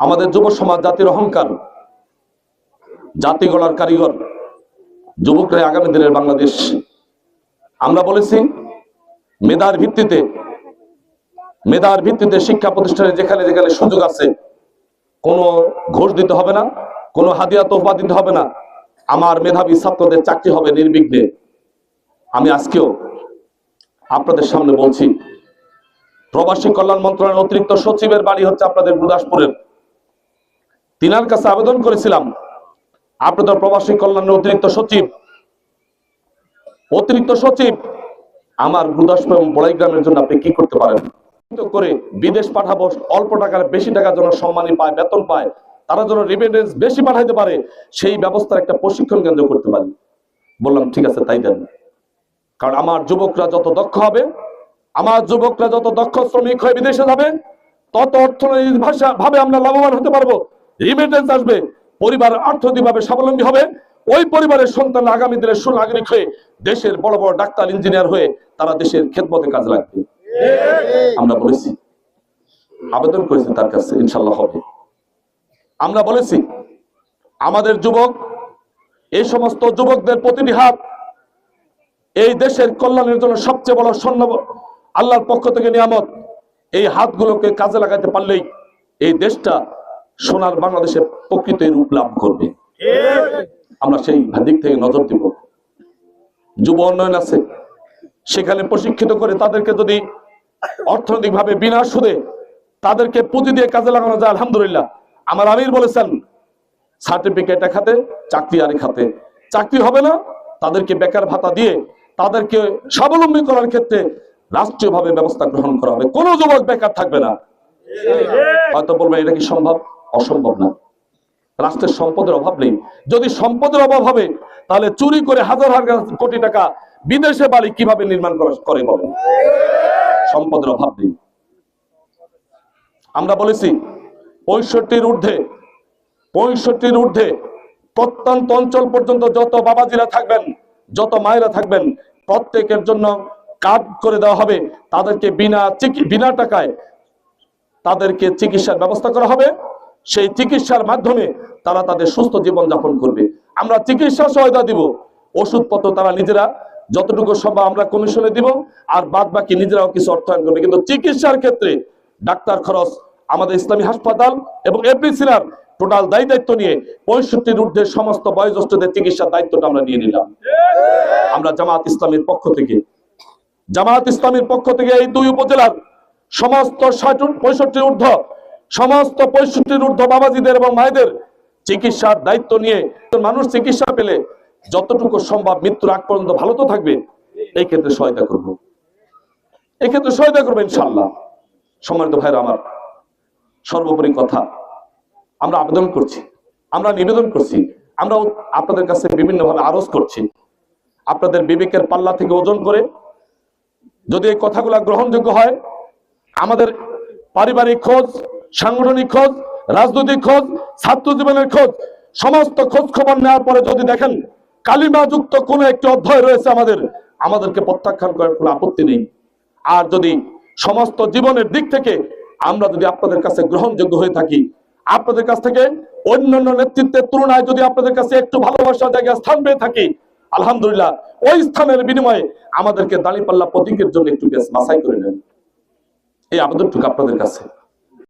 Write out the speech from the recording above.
আমাদের যুব সমাজ, জাতির অহংকার জাতি গড়ার কারিগর, যুবকরাই আগামী দিনের বাংলাদেশ। আমরা বলেছি, মেধার ভিত্তিতে মেধার ভিত্তিতে শিক্ষা প্রতিষ্ঠানে যেখানে যেখানে সুযোগ আছে, কোনো ঘোষ দিতে হবে না, কোনো হাদিয়া তোহফা দিতে হবে না। আমার মেধাবী ছাত্রদের চাকরি হবে নির্বিঘ্নে। আমি আজকেও আপনাদের সামনে বলছি, প্রবাসী কল্যাণ মন্ত্রণালয়ের অতিরিক্ত সচিবের বাড়ি হচ্ছে আপনাদের গুরদাসপুরের তিনার কাছে আবেদন করেছিলাম। আপনাদের প্রবাসী কল্যাণের অতিরিক্ত সচিব। অতিরিক্ত সচিব, আমার গুরদাসপুর বড়াই গ্রামের জন্য আপনি কি করতে পারেন? করে বিদেশ পাঠাবো, অল্প টাকার বেশি টাকার জন্য সম্মানী পায়, বেতন পায়, তারা যেন রিমিটেন্স বেশি পাঠাইতে পারে, সেই ব্যবস্থার একটা প্রশিক্ষণ কেন্দ্র করতে পারি। বললাম, ঠিক আছে, তাই দেন। কারণ আমার যুবকরা যত দক্ষ হবে, আমার যুবকরা যত দক্ষ শ্রমিক হয়ে বিদেশে যাবে, তত অর্থনৈতিক ভাষা ভাবে আমরা লাভবান হতে পারব। রিমিটেন্স আসবে, পরিবার অর্থনৈতিকভাবে স্বাবলম্বী হবে। ওই পরিবারের সন্তান আগামী দিনের সুনাগরিক হয়ে দেশের বড় বড় ডাক্তার, ইঞ্জিনিয়ার হয়ে তারা দেশের খেদমতে কাজে লাগবে। আমরা বলেছি, আবেদন করেছি তার কাছে ইনশাল্লাহ হবে। আমরা বলেছি, আমাদের যুবক, এই সমস্ত যুবকদের প্রতিটি হাত এই দেশের কল্যাণের জন্য সবচেয়ে বড় স্বর্ণ আল্লাহর পক্ষ থেকে নিয়ামত। এই হাতগুলোকে কাজে লাগাতে পারলেই এই দেশটা সোনার বাংলাদেশের প্রকৃত রূপ লাভ করবে। আমরা সেই দিক থেকে নজর দিব। যুব উন্নয়ন আছে। সেখানে প্রশিক্ষিত করে তাদেরকে যদি অর্থনৈতিকভাবে বিনা সুদে তাদেরকে পুঁজি দিয়ে কাজে লাগানো যায়, আলহামদুলিল্লাহ। আমার আমির বলেছেন, সার্টিফিকেট খাতে চাকরি আরেক খাতে চাকরি হবে না, তাদেরকে বেকার ভাতা দিয়ে তাদেরকে স্বাবলম্বী করার ক্ষেত্রে রাষ্ট্রীয়ভাবে ব্যবস্থা গ্রহণ করা হবে। কোনো যুবক বেকার থাকবে না। হয়তো বলবে, এটা কি সম্ভব? অসম্ভব না। রাষ্ট্রের সম্পদের অভাব নেই। যদি সম্পদের অভাব হবে, তাহলে চুরি করে হাজার হাজার কোটি টাকা বিদেশে বাড়ি কীভাবে নির্মাণ করে বলেন? সম্পদের অভাব নেই। আমরা বলেছি, পঁয়ষট্টির ঊর্ধ্বে পঁয়ষট্টির ঊর্ধ্বে প্রত্যন্ত অঞ্চল পর্যন্ত যত বাবাজিরা থাকবেন, যত মায়েরা থাকবেন, প্রত্যেকের জন্য কার্ড করে দেওয়া হবে। তাদেরকে বিনা বিনা টাকায় তাদেরকে চিকিৎসার ব্যবস্থা করা হবে। সেই চিকিৎসার মাধ্যমে তারা তাদের সুস্থ জীবন যাপন করবে। আমরা চিকিৎসা সহায়তা দিব, ওষুধপত্র তারা নিজেরা, যতটুকু সম্ভব আমরা কমিশনে দিব, আর বাদ বাকি নিজেরাও কিছু অর্থায়ন করবে। কিন্তু চিকিৎসার ক্ষেত্রে ডাক্তার খরচ, আমাদের ইসলামী হাসপাতাল এবং এফবিসিরার টোটাল দায়ী দায়িত্ব নিয়ে পঁয়ষট্টির ঊর্ধ্বে সমস্ত বয়োজ্যেষ্ঠদের চিকিৎসার দায়িত্বটা আমরা নিয়ে নিলাম। আমরা জামাত ইসলামের পক্ষ থেকে জামাত ইসলামের পক্ষ থেকে এই দুই উপজেলার সমস্ত ষাট পঁয়ষট্টির ঊর্ধ্ব সমস্ত পঁয়ষট্টির ঊর্ধ্ব বাবাজিদের এবং মায়েদের চিকিৎসার দায়িত্ব নিয়ে মানুষ চিকিৎসা পেলে যতটুকু সম্ভব মৃত্যুর আগ পর্যন্ত ভালো তো থাকবে, এই ক্ষেত্রে সহায়তা করব। এই ক্ষেত্রে সহায়তা করব ইনশাল্লাহ সম্মানিত ভাইরা আমার সর্বোপরি কথা, আমরা আবেদন করছি, আমরা নিবেদন করছি, আমরা আপনাদের কাছে বিভিন্নভাবে আরজ করছি। আপনাদের বিবেকের পাল্লা থেকে ওজন করে যদি এই কথাগুলো গ্রহণযোগ্য হয়, আমাদের পারিবারিক খোঁজ সাংগঠনিক খোঁজ, রাজনৈতিক খোঁজ, ছাত্র জীবনের খোঁজ, সমস্ত খোঁজ খবর নেওয়ার পরে যদি দেখেন কালিমাযুক্ত কোনো একটি অধ্যায় রয়েছে আমাদের, আমাদেরকে প্রত্যাখ্যান করার কোনো আপত্তি নেই। আর যদি সমস্ত জীবনের দিক থেকে আমরা যদি আপনাদের কাছে গ্রহণযোগ্য হয়ে থাকি, আপনাদের কাছ থেকে অন্যান্য নেতৃত্বের তুলনায় যদি আপনাদের কাছে একটু ভালোবাসার জায়গায় স্থান পেয়ে থাকি, আলহামদুলিল্লাহ, ওই স্থানের বিনিময়ে আমাদেরকে দাঁড়িপাল্লা প্রতীকের জন্য একটু বেশ বাছাই করে নেন। এই আবেদনটুকু আপনাদের কাছে।